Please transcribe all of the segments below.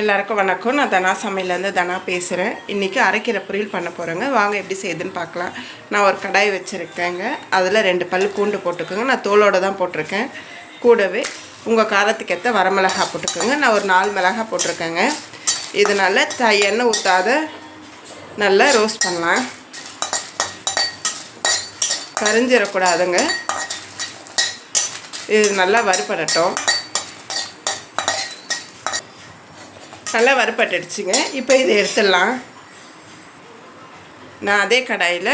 எல்லாருக்கும் வணக்கம். நான் தனா சமையலேருந்து தனா பேசுகிறேன். இன்றைக்கி அரைக்கிற பொரியல் பண்ண போகிறேங்க வாங்க எப்படி செய்யுதுன்னு பார்க்கலாம். நான் ஒரு கடாய் வச்சுருக்கேங்க. அதில் ரெண்டு பல் பூண்டு போட்டுக்கோங்க. நான் தோலோடு தான் போட்டிருக்கேன். கூடவே உங்கள் காரத்துக்கேற்ற வரமிளகா போட்டுக்கோங்க. நான் ஒரு நாலு மிளகா போட்டிருக்கேங்க. இதனால் த எண்ணெய் ஊற்றாத நல்லா ரோஸ்ட் பண்ணலாம். கரிஞ்சிடக்கூடாதுங்க. இது நல்லா வறுபடட்டும். நல்லா வறுப்பட்டுடுச்சுங்க இப்போ இதை எடுத்துடலாம். நான் அதே கடாயில்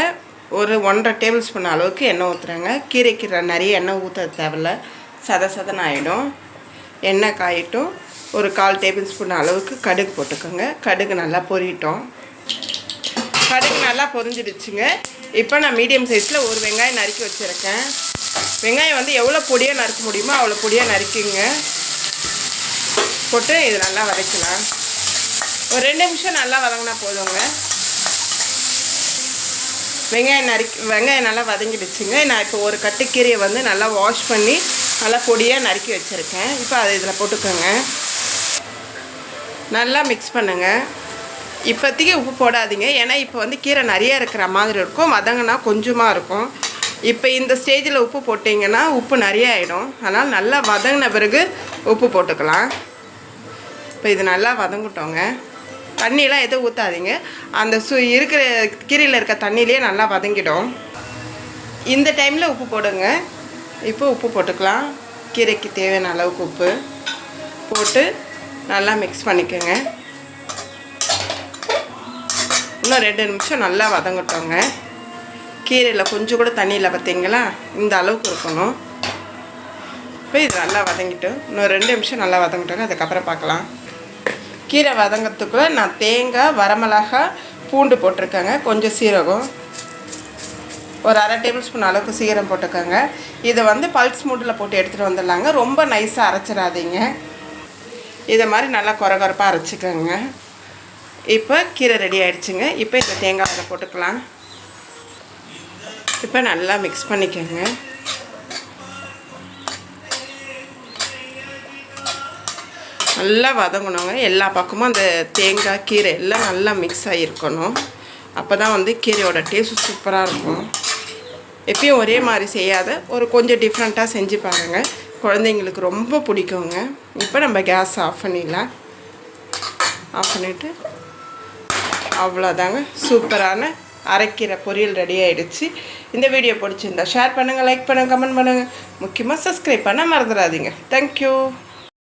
ஒரு ஒன்றரை டேபிள் ஸ்பூன் அளவுக்கு எண்ணெய் ஊற்றுறேங்க கீரைக்கு நிறைய எண்ணெய் ஊற்ற தேவையில்ல. சத சதன் ஆகிடும் எண்ணெய் காயிட்டும். ஒரு கால் டேபிள் ஸ்பூன் அளவுக்கு கடுகு போட்டுக்கோங்க. கடுகு நல்லா பொரியட்டும் கடுகு நல்லா பொரிஞ்சிடுச்சுங்க. இப்போ நான் மீடியம் சைஸில் ஒரு வெங்காயம் நறுக்கி வச்சுருக்கேன். வெங்காயம் வந்து எவ்வளோ பொடியாக நறுக்க முடியுமோ அவ்வளோ பொடியாக நறுக்கிங்க. போட்டு இது நல்லா வதக்கலாம். ஒரு ரெண்டு நிமிஷம் நல்லா வதங்கினா போதுங்க. வெங்காயம் நறுக்கி வெங்காயம் நல்லா வதங்கிடுச்சுங்க. நான் இப்போ ஒரு கட்டுக்கீரையை வந்து நல்லா வாஷ் பண்ணி நல்லா பொடியாக நறுக்கி வச்சுருக்கேன். இப்போ அதை இதில் போட்டுக்கோங்க. நல்லா மிக்ஸ் பண்ணுங்கள் இப்போதைக்கு உப்பு போடாதீங்க. ஏன்னா இப்போ வந்து கீரை நிறைய இருக்கிற மாதிரி இருக்கும். வதங்கினா கொஞ்சமாக இருக்கும். இப்போ இந்த ஸ்டேஜில் உப்பு போட்டிங்கன்னா உப்பு நிறைய ஆகிடும் அதனால் நல்லா வதங்கின பிறகு உப்பு போட்டுக்கலாம். இப்போ இது நல்லா வதங்கிட்டோங்க. தண்ணியெலாம் எதுவும் ஊற்றாதீங்க அந்த சு இருக்கிற கீரையில் இருக்க தண்ணியிலே நல்லா வதங்கிடும். இந்த டைமில் உப்பு போடுங்க. இப்போ உப்பு போட்டுக்கலாம். கீரைக்கு தேவையான அளவுக்கு உப்பு போட்டு நல்லா மிக்ஸ் பண்ணிக்கோங்க. இன்னும் ரெண்டு நிமிஷம் நல்லா வதங்கட்டோங்க. கீரையில் கொஞ்சம் கூட தண்ணியில் பார்த்தீங்களா இந்த அளவுக்கு இருக்கணும். இப்போ இது நல்லா வதங்கிட்டு இன்னும் ரெண்டு நிமிஷம் நல்லா வதங்கிட்டோங்க. அதுக்கப்புறம் பார்க்கலாம். கீரை வதங்கிறதுக்குள்ளே நான் தேங்காய் வரமிளகா பூண்டு போட்டிருக்கேங்க. கொஞ்சம் சீரகம். ஒரு அரை டேபிள் ஸ்பூன் அளவுக்கு சீரகம் போட்டுக்கோங்க இதை வந்து பல்ஸ் மூட்டில் போட்டு எடுத்துகிட்டு வந்துடலாங்க. ரொம்ப நைஸாக அரைச்சிடாதீங்க. இதை மாதிரி நல்லா குறகுறப்பாக அரைச்சிக்கோங்க. இப்போ கீரை ரெடி ஆகிடுச்சுங்க இப்போ இந்த தேங்காய் அதை போட்டுக்கலாம். இப்போ நல்லா மிக்ஸ் பண்ணிக்கோங்க. நல்லா வதங்கணுங்க. எல்லா பக்கமும் அந்த தேங்காய் கீரை எல்லாம் நல்லா மிக்ஸ் ஆகிருக்கணும் அப்போ தான் வந்து கீரையோட டேஸ்ட் சூப்பராக இருக்கும். எப்பயும் ஒரே மாதிரி செய்யாத ஒரு கொஞ்சம் டிஃப்ரெண்ட்டாக செஞ்சு பாருங்கள் குழந்தைங்களுக்கு ரொம்ப பிடிக்குங்க. இப்போ நம்ம கேஸ் ஆஃப் பண்ணிடலாம். ஆஃப் பண்ணிவிட்டு அவ்வளோதாங்க சூப்பரான அரைக்கீரை பொரியல் ரெடி ஆகிடுச்சு இந்த வீடியோ பிடிச்சிருந்தா ஷேர் பண்ணுங்கள் லைக் பண்ணுங்கள் கமெண்ட் பண்ணுங்கள் முக்கியமாக சப்ஸ்கிரைப் பண்ண மறந்துடாதீங்க. தேங்க்யூ